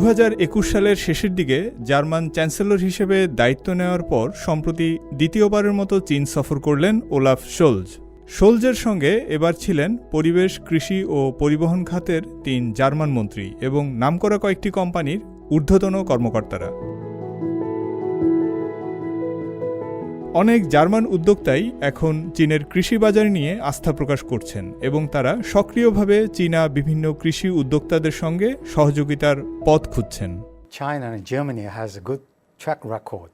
দু হাজার একুশ সালের শেষের দিকে জার্মান চ্যান্সেলর হিসেবে দায়িত্ব নেওয়ার পর সম্প্রতি দ্বিতীয়বারের মতো চীন সফর করলেন ওলাফ শোলজ। শোলজের সঙ্গে এবার ছিলেন পরিবেশ, কৃষি ও পরিবহন খাতের তিন জার্মান মন্ত্রী এবং নামকরা কয়েকটি কোম্পানির ঊর্ধ্বতন কর্মকর্তারা। অনেক জার্মান উদ্যোক্তাই এখন চীনের কৃষি বাজার নিয়ে আস্থা প্রকাশ করছেন এবং তারা সক্রিয়ভাবে চীনা বিভিন্ন কৃষি উদ্যোক্তাদের সঙ্গে সহযোগিতার পথ খুঁজছেন China and Germany has a good track record.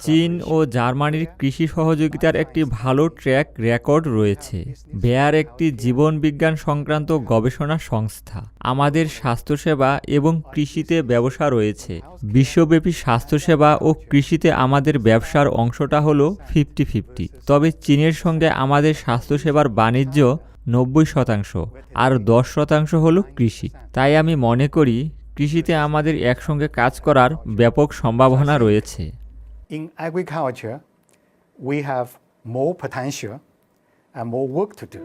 চীন ও জার্মানির কৃষি সহযোগিতার একটি ভালো ট্র্যাক রেকর্ড রয়েছে। বেয়ার একটি জীবন বিজ্ঞান সংক্রান্ত গবেষণা সংস্থা। আমাদের স্বাস্থ্যসেবা এবং কৃষিতে ব্যবসা রয়েছে। বিশ্বব্যাপী স্বাস্থ্যসেবা ও কৃষিতে আমাদের ব্যবসার অংশটা হলো ফিফটি ফিফটি তবে চীনের সঙ্গে আমাদের স্বাস্থ্যসেবার বাণিজ্য নব্বই শতাংশ আর দশ শতাংশ হলো কৃষি। তাই আমি মনে করি কৃষিতে আমাদের একসঙ্গে কাজ করার ব্যাপক সম্ভাবনা রয়েছে। In agriculture, we have more potential and more work to do.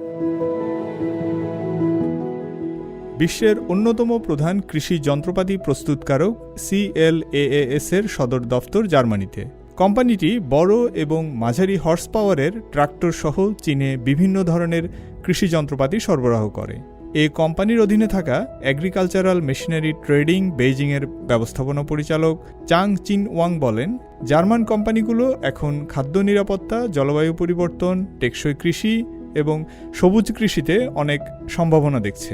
বিশ্বের অন্যতম প্রধান কৃষি যন্ত্রপাতি প্রস্তুতকারক সিএলএএস এর সদর দফতর জার্মানিতে। কোম্পানিটি বড় এবং মাঝারি হর্স পাওয়ারের ট্রাক্টর সহ চীনে বিভিন্ন ধরনের কৃষি যন্ত্রপাতি সরবরাহ করে। এই কোম্পানির অধীনে থাকা এগ্রিকালচারাল মেশিনারি ট্রেডিং বেইজিংয়ের ব্যবস্থাপনা পরিচালক চাং চিন ওয়াং বলেন জার্মান কোম্পানিগুলো এখন খাদ্য নিরাপত্তা জলবায়ু পরিবর্তন টেকসই কৃষি এবং সবুজ কৃষিতে অনেক সম্ভাবনা দেখছে।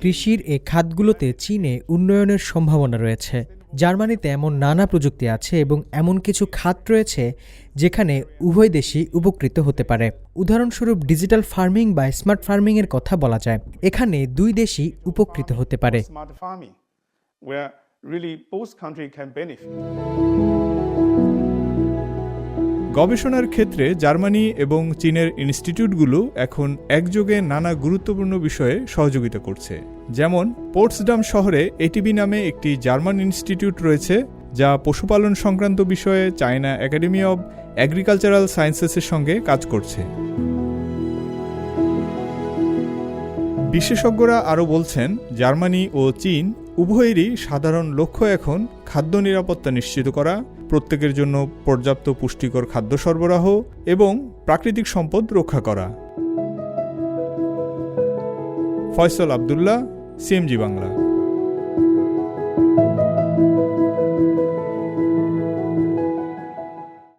কৃষির এই খাতগুলোতে চীনে উন্নয়নের সম্ভাবনা রয়েছে। জার্মানিতে এমন নানা প্রযুক্তি আছে এবং এমন কিছু খাত রয়েছে যেখানে উভয় দেশই উপকৃত হতে পারে। উদাহরণস্বরূপ ডিজিটাল ফার্মিং বা স্মার্ট ফার্মিংয়ের কথা বলা যায়। এখানে দুই দেশই উপকৃত হতে পারে। গবেষণার ক্ষেত্রে জার্মানি এবং চীনের ইনস্টিটিউটগুলো এখন একযোগে নানা গুরুত্বপূর্ণ বিষয়ে সহযোগিতা করছে। যেমন, পোর্টসডাম শহরে এটিবি নামে একটি জার্মান ইনস্টিটিউট রয়েছে, যা পশুপালন সংক্রান্ত বিষয়ে চায়না একাডেমি অব অ্যাগ্রিকালচারাল সায়েন্সেসের সঙ্গে কাজ করছে। বিশেষজ্ঞরা আরও বলছেন, জার্মানি ও চীন উভয়েরই সাধারণ লক্ষ্য এখন খাদ্য নিরাপত্তা নিশ্চিত করা প্রত্যেকের জন্য পর্যাপ্ত পুষ্টিকর খাদ্য সরবরাহ এবং প্রাকৃতিক সম্পদ রক্ষা করা। ফয়সল আবদুল্লাহ, সিএমজি বাংলা।